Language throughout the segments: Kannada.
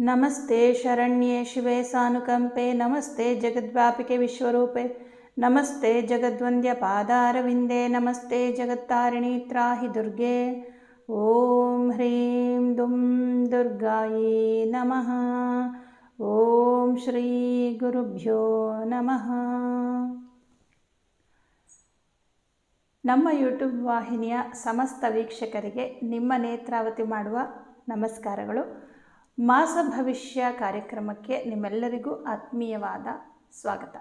ನಮಸ್ತೆ ಶರಣ್ಯೆ ಶಿವೆ ಸಾನುಕಂಪೆ, ನಮಸ್ತೆ ಜಗದ್ವ್ಯಾಪಿಕೆ ವಿಶ್ವರೂಪೆ, ನಮಸ್ತೆ ಜಗದ್ವಂದ್ಯ ಪಾದಾರವಿಂದೆ, ನಮಸ್ತೆ ಜಗತ್ತಾರಿಣಿ ತ್ರಾಹಿ ದುರ್ಗೆ, ಓಂ ಹ್ರೀಂ ದುಂ ದುರ್ಗಾಯೇ ನಮಃ, ಓಂ ಶ್ರೀ ಗುರುಭ್ಯೋ ನಮಃ. ನಮ್ಮ ಯೂಟ್ಯೂಬ್ ವಾಹಿನಿಯ ಸಮಸ್ತ ವೀಕ್ಷಕರಿಗೆ ನಿಮ್ಮ ನೇತ್ರಾವತಿ ಮಾಡುವ ನಮಸ್ಕಾರಗಳು. ಮಾಸ ಭವಿಷ್ಯ ಕಾರ್ಯಕ್ರಮಕ್ಕೆ ನಿಮ್ಮೆಲ್ಲರಿಗೂ ಆತ್ಮೀಯವಾದ ಸ್ವಾಗತ.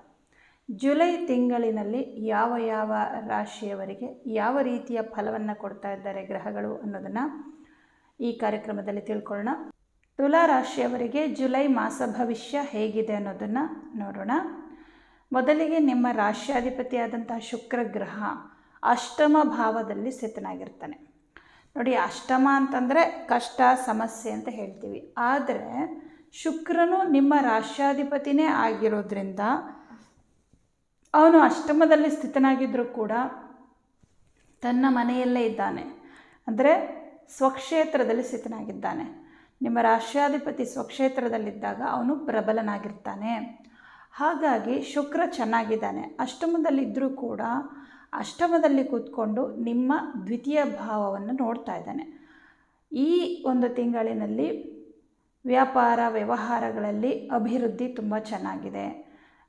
ಜುಲೈ ತಿಂಗಳಿನಲ್ಲಿ ಯಾವ ಯಾವ ರಾಶಿಯವರಿಗೆ ಯಾವ ರೀತಿಯ ಫಲವನ್ನು ಕೊಡ್ತಾ ಇದ್ದಾರೆ ಗ್ರಹಗಳು ಅನ್ನೋದನ್ನು ಈ ಕಾರ್ಯಕ್ರಮದಲ್ಲಿ ತಿಳ್ಕೊಳ್ಳೋಣ. ತುಲಾ ರಾಶಿಯವರಿಗೆ ಜುಲೈ ಮಾಸ ಭವಿಷ್ಯ ಹೇಗಿದೆ ಅನ್ನೋದನ್ನು ನೋಡೋಣ. ಮೊದಲಿಗೆ ನಿಮ್ಮ ರಾಶ್ಯಾಧಿಪತಿಯಾದಂತಹ ಶುಕ್ರ ಗ್ರಹ ಅಷ್ಟಮ ಭಾವದಲ್ಲಿ ಸ್ಥಿತನಾಗಿರ್ತಾನೆ. ನೋಡಿ, ಅಷ್ಟಮ ಅಂತಂದರೆ ಕಷ್ಟ, ಸಮಸ್ಯೆ ಅಂತ ಹೇಳ್ತೀವಿ. ಆದರೆ ಶುಕ್ರನು ನಿಮ್ಮ ರಾಶ್ಯಾಧಿಪತಿನೇ ಆಗಿರೋದ್ರಿಂದ ಅವನು ಅಷ್ಟಮದಲ್ಲಿ ಸ್ಥಿತನಾಗಿದ್ದರೂ ಕೂಡ ತನ್ನ ಮನೆಯಲ್ಲೇ ಇದ್ದಾನೆ. ಅಂದರೆ ಸ್ವಕ್ಷೇತ್ರದಲ್ಲಿ ಸ್ಥಿತನಾಗಿದ್ದಾನೆ. ನಿಮ್ಮ ರಾಷ್ಟ್ರಾಧಿಪತಿ ಸ್ವಕ್ಷೇತ್ರದಲ್ಲಿದ್ದಾಗ ಅವನು ಪ್ರಬಲನಾಗಿರ್ತಾನೆ. ಹಾಗಾಗಿ ಶುಕ್ರ ಚೆನ್ನಾಗಿದ್ದಾನೆ. ಅಷ್ಟಮದಲ್ಲಿದ್ದರೂ ಕೂಡ ಅಷ್ಟಮದಲ್ಲಿ ಕೂತ್ಕೊಂಡು ನಿಮ್ಮ ದ್ವಿತೀಯ ಭಾವವನ್ನು ನೋಡ್ತಾ ಇದ್ದಾನೆ. ಈ ಒಂದು ತಿಂಗಳಿನಲ್ಲಿ ವ್ಯಾಪಾರ, ವ್ಯವಹಾರಗಳಲ್ಲಿ ಅಭಿವೃದ್ಧಿ ತುಂಬ ಚೆನ್ನಾಗಿದೆ.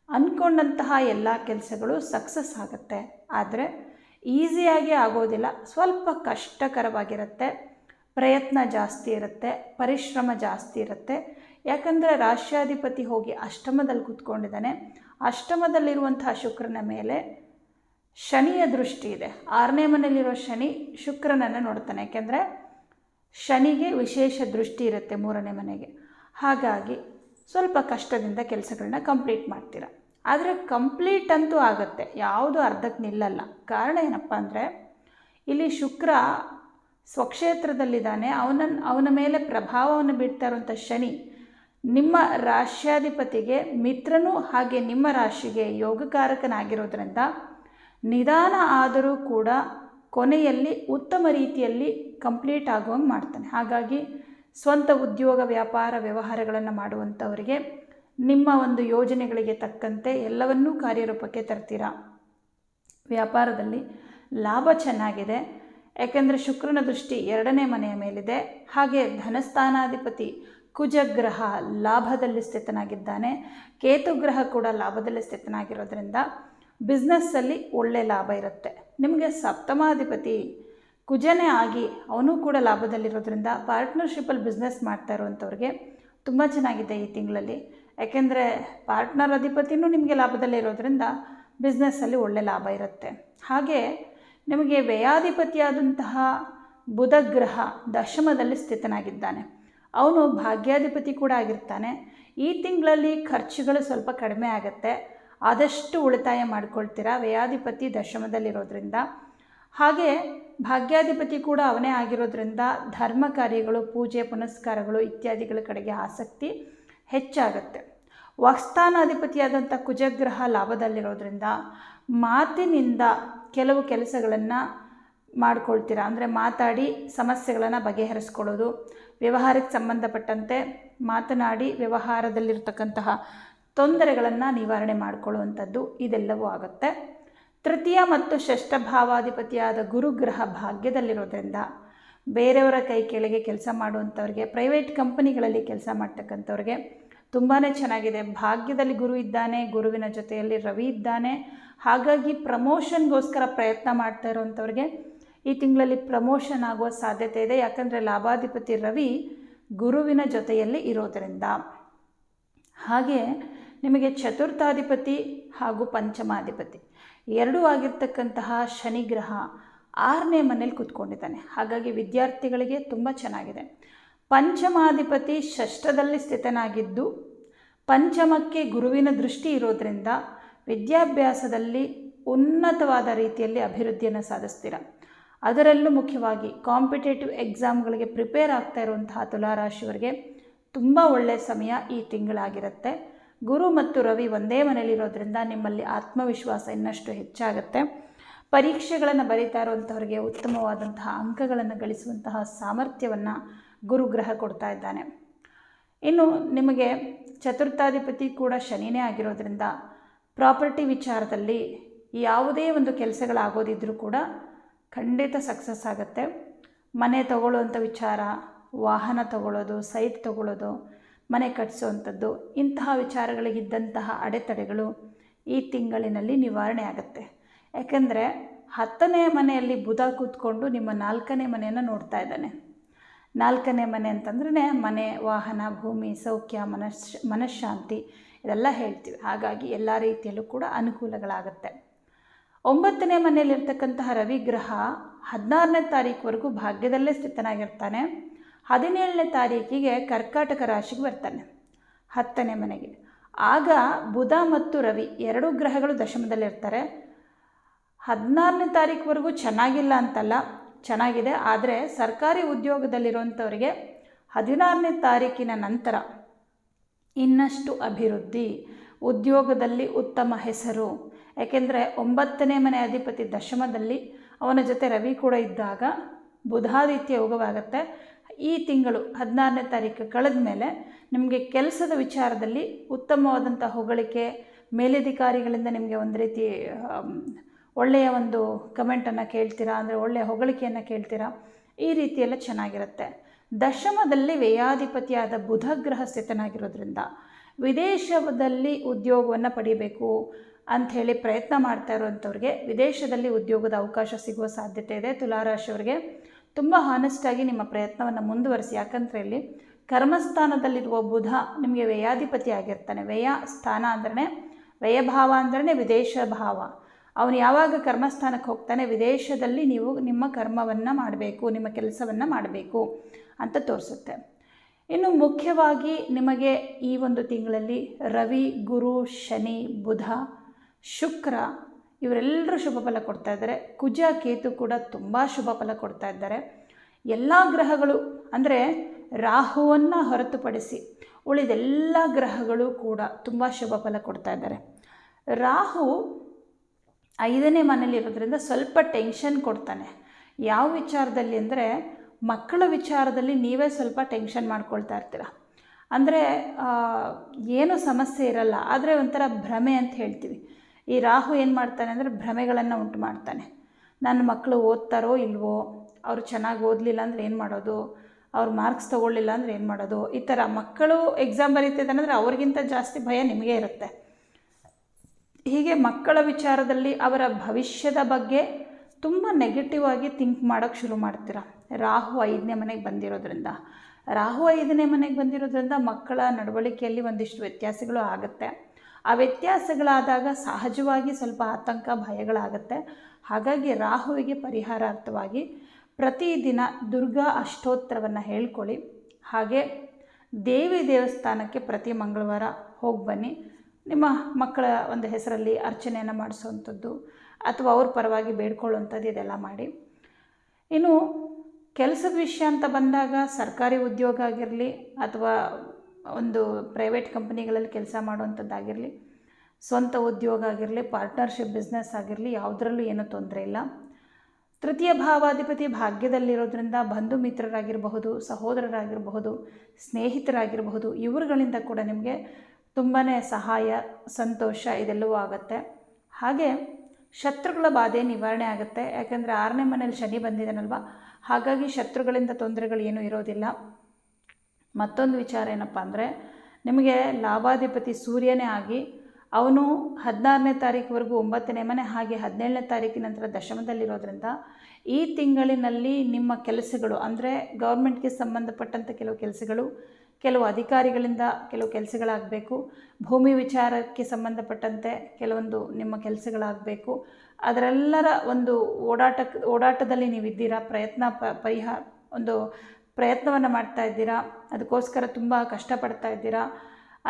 ಅಂದ್ಕೊಂಡಂತಹ ಎಲ್ಲ ಕೆಲಸಗಳು ಸಕ್ಸಸ್ ಆಗುತ್ತೆ. ಆದರೆ ಈಸಿಯಾಗಿ ಆಗೋದಿಲ್ಲ. ಸ್ವಲ್ಪ ಕಷ್ಟಕರವಾಗಿರುತ್ತೆ. ಪ್ರಯತ್ನ ಜಾಸ್ತಿ ಇರುತ್ತೆ. ಪರಿಶ್ರಮ ಜಾಸ್ತಿ ಇರುತ್ತೆ. ಯಾಕಂದರೆ ರಾಷ್ಟ್ರಾಧಿಪತಿ ಹೋಗಿ ಅಷ್ಟಮದಲ್ಲಿ ಕೂತ್ಕೊಂಡಿದ್ದಾನೆ. ಅಷ್ಟಮದಲ್ಲಿರುವಂತಹ ಶುಕ್ರನ ಮೇಲೆ ಶನಿಯ ದೃಷ್ಟಿ ಇದೆ. ಆರನೇ ಮನೆಯಲ್ಲಿರೋ ಶನಿ ಶುಕ್ರನನ್ನು ನೋಡ್ತಾನೆ. ಯಾಕೆಂದರೆ ಶನಿಗೆ ವಿಶೇಷ ದೃಷ್ಟಿ ಇರುತ್ತೆ ಮೂರನೇ ಮನೆಗೆ. ಹಾಗಾಗಿ ಸ್ವಲ್ಪ ಕಷ್ಟದಿಂದ ಕೆಲಸಗಳನ್ನ ಕಂಪ್ಲೀಟ್ ಮಾಡ್ತೀರ. ಆದರೆ ಕಂಪ್ಲೀಟ್ ಅಂತೂ ಆಗುತ್ತೆ. ಯಾವುದು ಅರ್ಧಕ್ಕೆ ನಿಲ್ಲಲ್ಲ. ಕಾರಣ ಏನಪ್ಪ ಅಂದರೆ ಇಲ್ಲಿ ಶುಕ್ರ ಸ್ವಕ್ಷೇತ್ರದಲ್ಲಿದ್ದಾನೆ. ಅವನ ಅವನ ಮೇಲೆ ಪ್ರಭಾವವನ್ನು ಬೀಳ್ತಾ ಇರುವಂಥ ಶನಿ ನಿಮ್ಮ ರಾಶ್ಯಾಧಿಪತಿಗೆ, ಮಿತ್ರನೂ ಹಾಗೆ ನಿಮ್ಮ ರಾಶಿಗೆ ಯೋಗಕಾರಕನಾಗಿರೋದ್ರಿಂದ ನಿಧಾನ ಆದರೂ ಕೂಡ ಕೊನೆಯಲ್ಲಿ ಉತ್ತಮ ರೀತಿಯಲ್ಲಿ ಕಂಪ್ಲೀಟ್ ಆಗುವಂಗೆ ಮಾಡ್ತಾನೆ. ಹಾಗಾಗಿ ಸ್ವಂತ ಉದ್ಯೋಗ, ವ್ಯಾಪಾರ, ವ್ಯವಹಾರಗಳನ್ನು ಮಾಡುವಂಥವರಿಗೆ ನಿಮ್ಮ ಒಂದು ಯೋಜನೆಗಳಿಗೆ ತಕ್ಕಂತೆ ಎಲ್ಲವನ್ನೂ ಕಾರ್ಯರೂಪಕ್ಕೆ ತರ್ತೀರಾ? ವ್ಯಾಪಾರದಲ್ಲಿ ಲಾಭ ಚೆನ್ನಾಗಿದೆ, ಯಾಕೆಂದರೆ ಶುಕ್ರನ ದೃಷ್ಟಿ ಎರಡನೇ ಮನೆಯ ಮೇಲಿದೆ. ಹಾಗೆ ಧನಸ್ಥಾನಾಧಿಪತಿ ಕುಜಗ್ರಹ ಲಾಭದಲ್ಲಿ ಸ್ಥಿತನಾಗಿದ್ದಾನೆ. ಕೇತುಗ್ರಹ ಕೂಡ ಲಾಭದಲ್ಲಿ ಸ್ಥಿತನಾಗಿರೋದ್ರಿಂದ ಬಿಸ್ನೆಸ್ಸಲ್ಲಿ ಒಳ್ಳೆ ಲಾಭ ಇರುತ್ತೆ. ನಿಮಗೆ ಸಪ್ತಮಾಧಿಪತಿ ಕುಜನೇ ಆಗಿ ಅವನು ಕೂಡ ಲಾಭದಲ್ಲಿರೋದ್ರಿಂದ ಪಾರ್ಟ್ನರ್ಶಿಪ್ಪಲ್ಲಿ ಬಿಸ್ನೆಸ್ ಮಾಡ್ತಾ ಇರುವಂಥವ್ರಿಗೆ ತುಂಬ ಚೆನ್ನಾಗಿದೆ ಈ ತಿಂಗಳಲ್ಲಿ. ಯಾಕೆಂದರೆ ಪಾರ್ಟ್ನರ್ ಅಧಿಪತಿನೂ ನಿಮಗೆ ಲಾಭದಲ್ಲಿರೋದ್ರಿಂದ ಬಿಸ್ನೆಸ್ಸಲ್ಲಿ ಒಳ್ಳೆ ಲಾಭ ಇರುತ್ತೆ. ಹಾಗೆ ನಿಮಗೆ ವ್ಯಯಾಧಿಪತಿಯಾದಂತಹ ಬುಧಗ್ರಹ ದಶಮದಲ್ಲಿ ಸ್ಥಿತನಾಗಿದ್ದಾನೆ. ಅವನು ಭಾಗ್ಯಾಧಿಪತಿ ಕೂಡ ಆಗಿರ್ತಾನೆ. ಈ ತಿಂಗಳಲ್ಲಿ ಖರ್ಚುಗಳು ಸ್ವಲ್ಪ ಕಡಿಮೆ ಆಗುತ್ತೆ. ಆದಷ್ಟು ಉಳಿತಾಯ ಮಾಡ್ಕೊಳ್ತೀರಾ? ವ್ಯಯಾಧಿಪತಿ ದಶಮದಲ್ಲಿರೋದ್ರಿಂದ. ಹಾಗೆ ಭಾಗ್ಯಾಧಿಪತಿ ಕೂಡ ಅವನೇ ಆಗಿರೋದ್ರಿಂದ ಧರ್ಮ ಕಾರ್ಯಗಳು ಪೂಜೆ, ಪುನಸ್ಕಾರಗಳು ಇತ್ಯಾದಿಗಳ ಕಡೆಗೆ ಆಸಕ್ತಿ ಹೆಚ್ಚಾಗುತ್ತೆ. ವಕ್ಸ್ಥಾನಾಧಿಪತಿಯಾದಂಥ ಕುಜಗ್ರಹ ಲಾಭದಲ್ಲಿರೋದ್ರಿಂದ ಮಾತಿನಿಂದ ಕೆಲವು ಕೆಲಸಗಳನ್ನು ಮಾಡ್ಕೊಳ್ತೀರಾ? ಅಂದರೆ ಮಾತಾಡಿ ಸಮಸ್ಯೆಗಳನ್ನು ಬಗೆಹರಿಸ್ಕೊಳ್ಳೋದು, ವ್ಯವಹಾರಕ್ಕೆ ಸಂಬಂಧಪಟ್ಟಂತೆ ಮಾತನಾಡಿ ವ್ಯವಹಾರದಲ್ಲಿರ್ತಕ್ಕಂತಹ ತೊಂದರೆಗಳನ್ನು ನಿವಾರಣೆ ಮಾಡಿಕೊಳ್ಳುವಂಥದ್ದು ಇದೆಲ್ಲವೂ ಆಗುತ್ತೆ. ತೃತೀಯ ಮತ್ತು ಷಷ್ಠ ಭಾವಾಧಿಪತಿಯಾದ ಗುರುಗ್ರಹ ಭಾಗ್ಯದಲ್ಲಿರೋದ್ರಿಂದ ಬೇರೆಯವರ ಕೈ ಕೆಳಗೆ ಕೆಲಸ ಮಾಡುವಂಥವ್ರಿಗೆ, ಪ್ರೈವೇಟ್ ಕಂಪನಿಗಳಲ್ಲಿ ಕೆಲಸ ಮಾಡ್ತಕ್ಕಂಥವ್ರಿಗೆ ತುಂಬಾ ಚೆನ್ನಾಗಿದೆ. ಭಾಗ್ಯದಲ್ಲಿ ಗುರು ಇದ್ದಾನೆ, ಗುರುವಿನ ಜೊತೆಯಲ್ಲಿ ರವಿ ಇದ್ದಾನೆ. ಹಾಗಾಗಿ ಪ್ರಮೋಷನ್ಗೋಸ್ಕರ ಪ್ರಯತ್ನ ಮಾಡ್ತಾ ಇರೋವಂಥವ್ರಿಗೆ ಈ ತಿಂಗಳಲ್ಲಿ ಪ್ರಮೋಷನ್ ಆಗುವ ಸಾಧ್ಯತೆ ಇದೆ. ಯಾಕಂದರೆ ಲಾಭಾಧಿಪತಿ ರವಿ ಗುರುವಿನ ಜೊತೆಯಲ್ಲಿ ಇರೋದರಿಂದ. ಹಾಗೆ ನಿಮಗೆ ಚತುರ್ಥಾಧಿಪತಿ ಹಾಗೂ ಪಂಚಮಾಧಿಪತಿ. ಎರಡೂ ಆಗಿರ್ತಕ್ಕಂತಹ ಶನಿಗ್ರಹ ಆರನೇ ಮನೇಲಿ ಕೂತ್ಕೊಂಡಿದ್ದಾನೆ. ಹಾಗಾಗಿ ವಿದ್ಯಾರ್ಥಿಗಳಿಗೆ ತುಂಬ ಚೆನ್ನಾಗಿದೆ. ಪಂಚಮಾಧಿಪತಿ ಷಷ್ಠದಲ್ಲಿ ಸ್ಥಿತನಾಗಿದ್ದು, ಪಂಚಮಕ್ಕೆ ಗುರುವಿನ ದೃಷ್ಟಿ ಇರೋದರಿಂದ ವಿದ್ಯಾಭ್ಯಾಸದಲ್ಲಿ ಉನ್ನತವಾದ ರೀತಿಯಲ್ಲಿ ಅಭಿವೃದ್ಧಿಯನ್ನು ಸಾಧಿಸ್ತೀರ. ಅದರಲ್ಲೂ ಮುಖ್ಯವಾಗಿ ಕಾಂಪಿಟೇಟಿವ್ ಎಕ್ಸಾಮ್ಗಳಿಗೆ ಪ್ರಿಪೇರ್ ಆಗ್ತಾ ಇರುವಂತಹ ತುಲಾರಾಶಿಯವರಿಗೆ ತುಂಬ ಒಳ್ಳೆಯ ಸಮಯ ಈ ತಿಂಗಳಾಗಿರುತ್ತೆ. ಗುರು ಮತ್ತು ರವಿ ಒಂದೇ ಮನೆಯಲ್ಲಿರೋದ್ರಿಂದ ನಿಮ್ಮಲ್ಲಿ ಆತ್ಮವಿಶ್ವಾಸ ಇನ್ನಷ್ಟು ಹೆಚ್ಚಾಗುತ್ತೆ. ಪರೀಕ್ಷೆಗಳನ್ನು ಬರೀತಾ ಇರುವಂಥವ್ರಿಗೆ ಉತ್ತಮವಾದಂತಹ ಅಂಕಗಳನ್ನು ಗಳಿಸುವಂತಹ ಸಾಮರ್ಥ್ಯವನ್ನು ಗುರುಗ್ರಹ ಕೊಡ್ತಾ ಇದ್ದಾನೆ. ಇನ್ನು ನಿಮಗೆ ಚತುರ್ಥಾಧಿಪತಿ ಕೂಡ ಶನಿನೇ ಆಗಿರೋದ್ರಿಂದ ಪ್ರಾಪರ್ಟಿ ವಿಚಾರದಲ್ಲಿ ಯಾವುದೇ ಒಂದು ಕೆಲಸಗಳಾಗೋದಿದ್ರೂ ಕೂಡ ಖಂಡಿತ ಸಕ್ಸಸ್ ಆಗುತ್ತೆ. ಮನೆ ತಗೊಳ್ಳುವಂಥ ವಿಚಾರ, ವಾಹನ ತಗೊಳ್ಳೋದು, ಸೈಟ್ ತಗೊಳ್ಳೋದು ಮನೆ ಕಟ್ಟಿಸುವಂಥದ್ದು, ಇಂತಹ ವಿಚಾರಗಳಿಗಿದ್ದಂತಹ ಅಡೆತಡೆಗಳು ಈ ತಿಂಗಳಿನಲ್ಲಿ ನಿವಾರಣೆ ಆಗುತ್ತೆ. ಯಾಕೆಂದರೆ ಹತ್ತನೇ ಮನೆಯಲ್ಲಿ ಬುಧ ಕೂತ್ಕೊಂಡು ನಿಮ್ಮ ನಾಲ್ಕನೇ ಮನೆಯನ್ನು ನೋಡ್ತಾ ಇದ್ದಾನೆ. ನಾಲ್ಕನೇ ಮನೆ ಅಂತಂದ್ರೆ ಮನೆ, ವಾಹನ, ಭೂಮಿ, ಸೌಖ್ಯ, ಮನಶ್, ಮನಃಶಾಂತಿ ಇದೆಲ್ಲ ಹೇಳ್ತೀವಿ. ಹಾಗಾಗಿ ಎಲ್ಲ ರೀತಿಯಲ್ಲೂ ಕೂಡ ಅನುಕೂಲಗಳಾಗುತ್ತೆ. ಒಂಬತ್ತನೇ ಮನೆಯಲ್ಲಿರ್ತಕ್ಕಂತಹ ರವಿಗ್ರಹ ಹದಿನಾರನೇ ತಾರೀಕುವರೆಗೂ ಭಾಗ್ಯದಲ್ಲೇ ಸ್ಥಿತನಾಗಿರ್ತಾನೆ. ಹದಿನೇಳನೇ ತಾರೀಕಿಗೆ ಕರ್ಕಾಟಕ ರಾಶಿಗೆ ಬರ್ತಾನೆ, ಹತ್ತನೇ ಮನೆಗೆ. ಆಗ ಬುಧ ಮತ್ತು ರವಿ ಎರಡೂ ಗ್ರಹಗಳು ದಶಮದಲ್ಲಿರ್ತಾರೆ ಹದಿನಾರನೇ ತಾರೀಕುವರೆಗೂ ಚೆನ್ನಾಗಿಲ್ಲ ಅಂತಲ್ಲ, ಚೆನ್ನಾಗಿದೆ, ಆದರೆ ಸರ್ಕಾರಿ ಉದ್ಯೋಗದಲ್ಲಿರುವಂಥವರಿಗೆ ಹದಿನಾರನೇ ತಾರೀಕಿನ ನಂತರ ಇನ್ನಷ್ಟು ಅಭಿವೃದ್ಧಿ, ಉದ್ಯೋಗದಲ್ಲಿ ಉತ್ತಮ ಹೆಸರು, ಯಾಕೆಂದರೆ ಒಂಬತ್ತನೇ ಮನೆ ಅಧಿಪತಿ ದಶಮದಲ್ಲಿ ಅವನ ಜೊತೆ ರವಿ ಕೂಡ ಇದ್ದಾಗ ಬುಧಾದಿತ್ಯ ಯೋಗವಾಗುತ್ತೆ. ಈ ತಿಂಗಳು ಹದಿನಾರನೇ ತಾರೀಕು ಕಳೆದ ಮೇಲೆ ನಿಮಗೆ ಕೆಲಸದ ವಿಚಾರದಲ್ಲಿ ಉತ್ತಮವಾದಂಥ ಹೊಗಳಿಕೆ, ಮೇಲಧಿಕಾರಿಗಳಿಂದ ನಿಮಗೆ ಒಂದು ರೀತಿ ಒಳ್ಳೆಯ ಒಂದು ಕಮೆಂಟನ್ನು ಕೇಳ್ತೀರಾ? ಅಂದರೆ ಒಳ್ಳೆಯ ಹೊಗಳಿಕೆಯನ್ನು ಕೇಳ್ತೀರಾ? ಈ ರೀತಿಯೆಲ್ಲ ಚೆನ್ನಾಗಿರುತ್ತೆ. ದಶಮದಲ್ಲಿ ವ್ಯಯಾಧಿಪತಿಯಾದ ಬುಧ ಗ್ರಹ ಸ್ಥಿತನಾಗಿರೋದ್ರಿಂದ ವಿದೇಶದಲ್ಲಿ ಉದ್ಯೋಗವನ್ನು ಪಡಿಬೇಕು ಅಂಥೇಳಿ ಪ್ರಯತ್ನ ಮಾಡ್ತಾ ಇರುವಂಥವ್ರಿಗೆ ವಿದೇಶದಲ್ಲಿ ಉದ್ಯೋಗದ ಅವಕಾಶ ಸಿಗುವ ಸಾಧ್ಯತೆ ಇದೆ. ತುಲಾರಾಶಿಯವರಿಗೆ ತುಂಬ ಹಾನೆಸ್ಟಾಗಿ ನಿಮ್ಮ ಪ್ರಯತ್ನವನ್ನು ಮುಂದುವರಿಸಿ. ಯಾಕಂದರೆ ಇಲ್ಲಿ ಕರ್ಮಸ್ಥಾನದಲ್ಲಿರುವ ಬುಧ ನಿಮಗೆ ವ್ಯಯಾಧಿಪತಿ ಆಗಿರ್ತಾನೆ. ವ್ಯಯ ಸ್ಥಾನ ಅಂದ್ರೆ ವ್ಯಯಭಾವ ಅಂದ್ರೆ ವಿದೇಶ ಭಾವ. ಅವನು ಯಾವಾಗ ಕರ್ಮಸ್ಥಾನಕ್ಕೆ ಹೋಗ್ತಾನೆ, ವಿದೇಶದಲ್ಲಿ ನೀವು ನಿಮ್ಮ ಕರ್ಮವನ್ನು ಮಾಡಬೇಕು, ನಿಮ್ಮ ಕೆಲಸವನ್ನು ಮಾಡಬೇಕು ಅಂತ ತೋರಿಸುತ್ತೆ. ಇನ್ನು ಮುಖ್ಯವಾಗಿ ನಿಮಗೆ ಈ ಒಂದು ತಿಂಗಳಲ್ಲಿ ರವಿ, ಗುರು, ಶನಿ, ಬುಧ, ಶುಕ್ರ ಇವರೆಲ್ಲರೂ ಶುಭ ಫಲ ಕೊಡ್ತಾ ಇದ್ದಾರೆ. ಕುಜ ಕೇತು ಕೂಡ ತುಂಬ ಶುಭ ಫಲ ಕೊಡ್ತಾ ಇದ್ದಾರೆ. ಎಲ್ಲ ಗ್ರಹಗಳು ಅಂದರೆ ರಾಹುವನ್ನು ಹೊರತುಪಡಿಸಿ ಉಳಿದೆಲ್ಲ ಗ್ರಹಗಳು ಕೂಡ ತುಂಬ ಶುಭ ಫಲ ಕೊಡ್ತಾ ಇದ್ದಾರೆ. ರಾಹು ಐದನೇ ಮನೇಲಿರೋದ್ರಿಂದ ಸ್ವಲ್ಪ ಟೆನ್ಷನ್ ಕೊಡ್ತಾನೆ. ಯಾವ ವಿಚಾರದಲ್ಲಿ ಅಂದರೆ ಮಕ್ಕಳ ವಿಚಾರದಲ್ಲಿ ನೀವೇ ಸ್ವಲ್ಪ ಟೆನ್ಷನ್ ಮಾಡ್ಕೊಳ್ತಾ ಇರ್ತೀರ. ಅಂದರೆ ಏನೂ ಸಮಸ್ಯೆ ಇರಲ್ಲ, ಆದರೆ ಒಂಥರ ಭ್ರಮೆ ಅಂತ ಹೇಳ್ತೀವಿ. ಈ ರಾಹು ಏನು ಮಾಡ್ತಾನೆ ಅಂದರೆ ಭ್ರಮೆಗಳನ್ನು ಉಂಟು ಮಾಡ್ತಾನೆ. ನನ್ನ ಮಕ್ಕಳು ಓದ್ತಾರೋ ಇಲ್ವೋ, ಅವರು ಚೆನ್ನಾಗಿ ಓದಲಿಲ್ಲ ಅಂದರೆ ಏನು ಮಾಡೋದು? ಅವ್ರು ಮಾರ್ಕ್ಸ್ ತೊಗೊಳ್ಳಿಲ್ಲ ಅಂದರೆ ಏನು ಮಾಡೋದು? ಈ ಥರ ಮಕ್ಕಳು ಎಕ್ಸಾಮ್ ಬರೀತಿದ್ದಾನೆ ಅಂದರೆ ಅವ್ರಿಗಿಂತ ಜಾಸ್ತಿ ಭಯ ನಿಮಗೆ ಇರುತ್ತೆ. ಹೀಗೆ ಮಕ್ಕಳ ವಿಚಾರದಲ್ಲಿ ಅವರ ಭವಿಷ್ಯದ ಬಗ್ಗೆ ತುಂಬ ನೆಗೆಟಿವ್ ಆಗಿ ಥಿಂಕ್ ಮಾಡೋಕ್ಕೆ ಶುರು ಮಾಡ್ತೀರ? ರಾಹು ಐದನೇ ಮನೆಗೆ ಬಂದಿರೋದ್ರಿಂದ. ರಾಹು ಐದನೇ ಮನೆಗೆ ಬಂದಿರೋದ್ರಿಂದ ಮಕ್ಕಳ ನಡವಳಿಕೆಯಲ್ಲಿ ಒಂದಿಷ್ಟು ವ್ಯತ್ಯಾಸಗಳು ಆಗುತ್ತೆ. ಆ ವ್ಯತ್ಯಾಸಗಳಾದಾಗ ಸಹಜವಾಗಿ ಸ್ವಲ್ಪ ಆತಂಕ, ಭಯಗಳಾಗುತ್ತೆ. ಹಾಗಾಗಿ ರಾಹುವಿಗೆ ಪರಿಹಾರಾರ್ಥವಾಗಿ ಪ್ರತಿದಿನ ದುರ್ಗಾ ಅಷ್ಟೋತ್ತರವನ್ನು ಹೇಳ್ಕೊಳ್ಳಿ. ಹಾಗೆ ದೇವಿ ದೇವಸ್ಥಾನಕ್ಕೆ ಪ್ರತಿ ಮಂಗಳವಾರ ಹೋಗಿ ಬನ್ನಿ. ನಿಮ್ಮ ಮಕ್ಕಳ ಒಂದು ಹೆಸರಲ್ಲಿ ಅರ್ಚನೆಯನ್ನು ಮಾಡಿಸುವಂಥದ್ದು ಅಥವಾ ಅವ್ರ ಪರವಾಗಿ ಬೇಡ್ಕೊಳ್ಳುವಂಥದ್ದು ಇದೆಲ್ಲ ಮಾಡಿ. ಇನ್ನು ಕೆಲಸದ ವಿಷಯ ಅಂತ ಬಂದಾಗ ಸರ್ಕಾರಿ ಉದ್ಯೋಗ ಆಗಿರಲಿ ಅಥವಾ ಒಂದು ಪ್ರೈವೇಟ್ ಕಂಪ್ನಿಗಳಲ್ಲಿ ಕೆಲಸ ಮಾಡುವಂಥದ್ದಾಗಿರಲಿ, ಸ್ವಂತ ಉದ್ಯೋಗ ಆಗಿರಲಿ ಪಾರ್ಟ್ನರ್ಶಿಪ್ ಬಿಸ್ನೆಸ್ ಆಗಿರಲಿ, ಯಾವುದರಲ್ಲೂ ಏನೂ ತೊಂದರೆ ಇಲ್ಲ. ತೃತೀಯ ಭಾವಾಧಿಪತಿ ಭಾಗ್ಯದಲ್ಲಿರೋದ್ರಿಂದ ಬಂಧು ಮಿತ್ರರಾಗಿರಬಹುದು, ಸಹೋದರರಾಗಿರಬಹುದು, ಸ್ನೇಹಿತರಾಗಿರಬಹುದು, ಇವರುಗಳಿಂದ ಕೂಡ ನಿಮಗೆ ತುಂಬಾ ಸಹಾಯ, ಸಂತೋಷ ಇದೆಲ್ಲವೂ ಆಗುತ್ತೆ. ಹಾಗೆ ಶತ್ರುಗಳ ಬಾಧೆ ನಿವಾರಣೆ ಆಗುತ್ತೆ. ಯಾಕಂದರೆ ಆರನೇ ಮನೇಲಿ ಶನಿ ಬಂದಿದ್ದಾನಲ್ವ? ಹಾಗಾಗಿ ಶತ್ರುಗಳಿಂದ ತೊಂದರೆಗಳು ಏನೂ ಇರೋದಿಲ್ಲ. ಮತ್ತೊಂದು ವಿಚಾರ ಏನಪ್ಪ ಅಂದರೆ, ನಿಮಗೆ ಲಾಭಾಧಿಪತಿ ಸೂರ್ಯನೇ ಆಗಿ, ಅವನು ಹದಿನಾರನೇ ತಾರೀಕುವರೆಗೂ ಒಂಬತ್ತನೇ ಮನೆ ಹಾಗೆ ಹದಿನೇಳನೇ ತಾರೀಕಿನ ನಂತರ ದಶಮದಲ್ಲಿರೋದ್ರಿಂದ, ಈ ತಿಂಗಳಿನಲ್ಲಿ ನಿಮ್ಮ ಕೆಲಸಗಳು ಅಂದರೆ ಗೌರ್ಮೆಂಟ್ಗೆ ಸಂಬಂಧಪಟ್ಟಂಥ ಕೆಲವು ಕೆಲಸಗಳು, ಕೆಲವು ಅಧಿಕಾರಿಗಳಿಂದ ಕೆಲವು ಕೆಲಸಗಳಾಗಬೇಕು, ಭೂಮಿ ವಿಚಾರಕ್ಕೆ ಸಂಬಂಧಪಟ್ಟಂತೆ ಕೆಲವೊಂದು ನಿಮ್ಮ ಕೆಲಸಗಳಾಗಬೇಕು, ಅದರೆಲ್ಲರ ಒಂದು ಓಡಾಟ ಓಡಾಟದಲ್ಲಿ ನೀವಿದ್ದೀರಾ, ಪ್ರಯತ್ನ ಪರಿಹಾರ ಒಂದು ಪ್ರಯತ್ನವನ್ನು ಮಾಡ್ತಾ ಇದ್ದೀರಾ? ಅದಕ್ಕೋಸ್ಕರ ತುಂಬ ಕಷ್ಟಪಡ್ತಾ ಇದ್ದೀರಾ?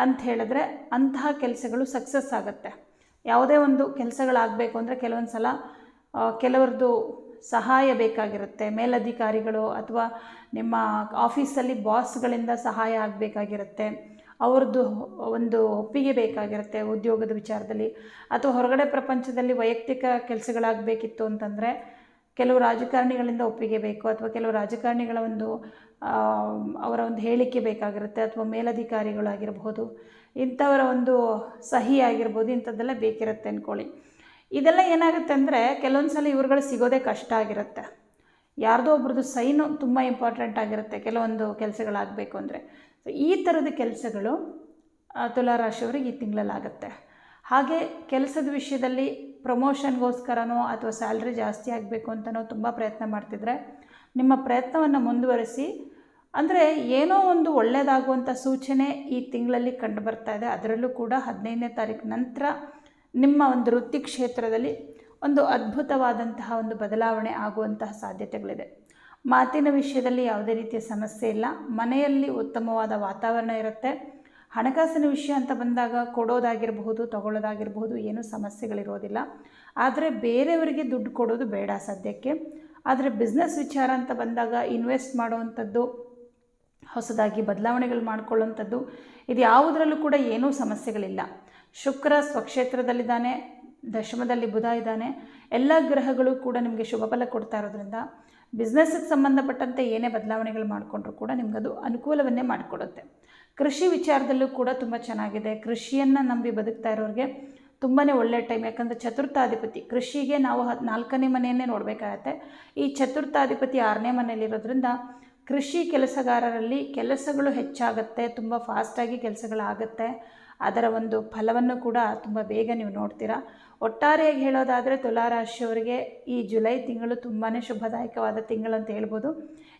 ಅಂತ ಹೇಳಿದ್ರೆ ಅಂತಹ ಕೆಲಸಗಳು ಸಕ್ಸಸ್ ಆಗುತ್ತೆ. ಯಾವುದೇ ಒಂದು ಕೆಲಸಗಳಾಗಬೇಕು ಅಂದರೆ ಕೆಲವೊಂದು ಸಲ ಕೆಲವ್ರದ್ದು ಸಹಾಯ ಬೇಕಾಗಿರುತ್ತೆ. ಮೇಲಧಿಕಾರಿಗಳು ಅಥವಾ ನಿಮ್ಮ ಆಫೀಸಲ್ಲಿ ಬಾಸ್ಗಳಿಂದ ಸಹಾಯ ಆಗಬೇಕಾಗಿರುತ್ತೆ. ಅವ್ರದ್ದು ಒಂದು ಒಪ್ಪಿಗೆ ಬೇಕಾಗಿರುತ್ತೆ ಉದ್ಯೋಗದ ವಿಚಾರದಲ್ಲಿ. ಅಥವಾ ಹೊರಗಡೆ ಪ್ರಪಂಚದಲ್ಲಿ ವೈಯಕ್ತಿಕ ಕೆಲಸಗಳಾಗಬೇಕಿತ್ತು ಅಂತಂದರೆ ಕೆಲವು ರಾಜಕಾರಣಿಗಳಿಂದ ಒಪ್ಪಿಗೆ ಬೇಕು ಅಥವಾ ಕೆಲವು ರಾಜಕಾರಣಿಗಳ ಒಂದು ಅವರ ಒಂದು ಹೇಳಿಕೆ ಬೇಕಾಗಿರುತ್ತೆ ಅಥವಾ ಮೇಲಧಿಕಾರಿಗಳಾಗಿರ್ಬೋದು ಇಂಥವರ ಒಂದು ಸಹಿ ಆಗಿರ್ಬೋದು, ಇಂಥದ್ದೆಲ್ಲ ಬೇಕಿರುತ್ತೆ ಅಂದ್ಕೊಳ್ಳಿ ಇದೆಲ್ಲ ಏನಾಗುತ್ತೆ ಅಂದರೆ ಕೆಲವೊಂದು ಸಲ ಇವ್ರುಗಳು ಸಿಗೋದೇ ಕಷ್ಟ ಆಗಿರುತ್ತೆ. ಯಾರ್ದೋ ಒಬ್ರದ್ದು ಸೈನು ತುಂಬ ಇಂಪಾರ್ಟೆಂಟ್ ಆಗಿರುತ್ತೆ ಕೆಲವೊಂದು ಕೆಲಸಗಳಾಗಬೇಕು ಅಂದರೆ. ಸೊ ಈ ಥರದ ಕೆಲಸಗಳು ತುಲಾರಾಶಿಯವ್ರಿಗೆ ಈ ತಿಂಗಳಲ್ಲಾಗುತ್ತೆ. ಹಾಗೆ ಕೆಲಸದ ವಿಷಯದಲ್ಲಿ ಪ್ರಮೋಷನ್ಗೋಸ್ಕರನೋ ಅಥವಾ ಸ್ಯಾಲ್ರಿ ಜಾಸ್ತಿ ಆಗಬೇಕು ಅಂತನೋ ತುಂಬ ಪ್ರಯತ್ನ ಮಾಡ್ತಿದ್ರೆ ನಿಮ್ಮ ಪ್ರಯತ್ನವನ್ನು ಮುಂದುವರಿಸಿ, ಅಂದರೆ ಏನೋ ಒಂದು ಒಳ್ಳೆಯದಾಗುವಂಥ ಸೂಚನೆ ಈ ತಿಂಗಳಲ್ಲಿ ಕಂಡು ಬರ್ತಾ ಇದೆ. ಅದರಲ್ಲೂ ಕೂಡ ಹದಿನೈದನೇ ತಾರೀಕು ನಂತರ ನಿಮ್ಮ ಒಂದು ವೃತ್ತಿ ಕ್ಷೇತ್ರದಲ್ಲಿ ಒಂದು ಅದ್ಭುತವಾದಂತಹ ಒಂದು ಬದಲಾವಣೆ ಆಗುವಂತಹ ಸಾಧ್ಯತೆಗಳಿದೆ. ಮಾತಿನ ವಿಷಯದಲ್ಲಿ ಯಾವುದೇ ರೀತಿಯ ಸಮಸ್ಯೆ ಇಲ್ಲ. ಮನೆಯಲ್ಲಿ ಉತ್ತಮವಾದ ವಾತಾವರಣ ಇರುತ್ತೆ. ಹಣಕಾಸಿನ ವಿಷಯ ಅಂತ ಬಂದಾಗ ಕೊಡೋದಾಗಿರಬಹುದು, ತಗೊಳ್ಳೋದಾಗಿರಬಹುದು, ಏನೂ ಸಮಸ್ಯೆಗಳಿರೋದಿಲ್ಲ. ಆದರೆ ಬೇರೆಯವರಿಗೆ ದುಡ್ಡು ಕೊಡೋದು ಬೇಡ ಸದ್ಯಕ್ಕೆ. ಆದರೆ ಬಿಸ್ನೆಸ್ ವಿಚಾರ ಅಂತ ಬಂದಾಗ ಇನ್ವೆಸ್ಟ್ ಮಾಡುವಂಥದ್ದು, ಹೊಸದಾಗಿ ಬದಲಾವಣೆಗಳು ಮಾಡ್ಕೊಳ್ಳುವಂಥದ್ದು, ಇದು ಯಾವುದರಲ್ಲೂ ಕೂಡ ಏನೂ ಸಮಸ್ಯೆಗಳಿಲ್ಲ. ಶುಕ್ರ ಸ್ವಕ್ಷೇತ್ರದಲ್ಲಿದ್ದಾನೆ, ದಶಮದಲ್ಲಿ ಬುಧ ಇದ್ದಾನೆ. ಎಲ್ಲ ಗ್ರಹಗಳು ಕೂಡ ನಿಮಗೆ ಶುಭ ಫಲ ಕೊಡ್ತಾ ಇರೋದ್ರಿಂದ ಬಿಸ್ನೆಸ್ಗೆ ಸಂಬಂಧಪಟ್ಟಂತೆ ಏನೇ ಬದಲಾವಣೆಗಳು ಮಾಡಿಕೊಂಡ್ರೂ ಕೂಡ ನಿಮಗದು ಅನುಕೂಲವನ್ನೇ ಮಾಡಿಕೊಡುತ್ತೆ. ಕೃಷಿ ವಿಚಾರದಲ್ಲೂ ಕೂಡ ತುಂಬ ಚೆನ್ನಾಗಿದೆ. ಕೃಷಿಯನ್ನು ನಂಬಿ ಬದುಕ್ತಾ ಇರೋರಿಗೆ ತುಂಬಾ ಒಳ್ಳೆಯ ಟೈಮ್. ಯಾಕಂದರೆ ಚತುರ್ಥಾಧಿಪತಿ, ಕೃಷಿಗೆ ನಾವು ಹತ್ತು ನಾಲ್ಕನೇ ಮನೆಯನ್ನೇ ನೋಡಬೇಕಾಗತ್ತೆ. ಈ ಚತುರ್ಥಾಧಿಪತಿ ಆರನೇ ಮನೆಯಲ್ಲಿರೋದ್ರಿಂದ ಕೃಷಿ ಕೆಲಸಗಾರರಲ್ಲಿ ಕೆಲಸಗಳು ಹೆಚ್ಚಾಗುತ್ತೆ, ತುಂಬ ಫಾಸ್ಟಾಗಿ ಕೆಲಸಗಳಾಗುತ್ತೆ. ಅದರ ಒಂದು ಫಲವನ್ನು ಕೂಡ ತುಂಬ ಬೇಗ ನೀವು ನೋಡ್ತೀರಾ. ಒಟ್ಟಾರೆಯಾಗಿ ಹೇಳೋದಾದರೆ ತುಲಾರಾಶಿಯವರಿಗೆ ಈ ಜುಲೈ ತಿಂಗಳು ತುಂಬಾ ಶುಭದಾಯಕವಾದ ತಿಂಗಳು ಅಂತ ಹೇಳ್ಬೋದು.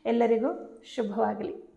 ಎಲ್ಲರಿಗೂ ಶುಭವಾಗಲಿ.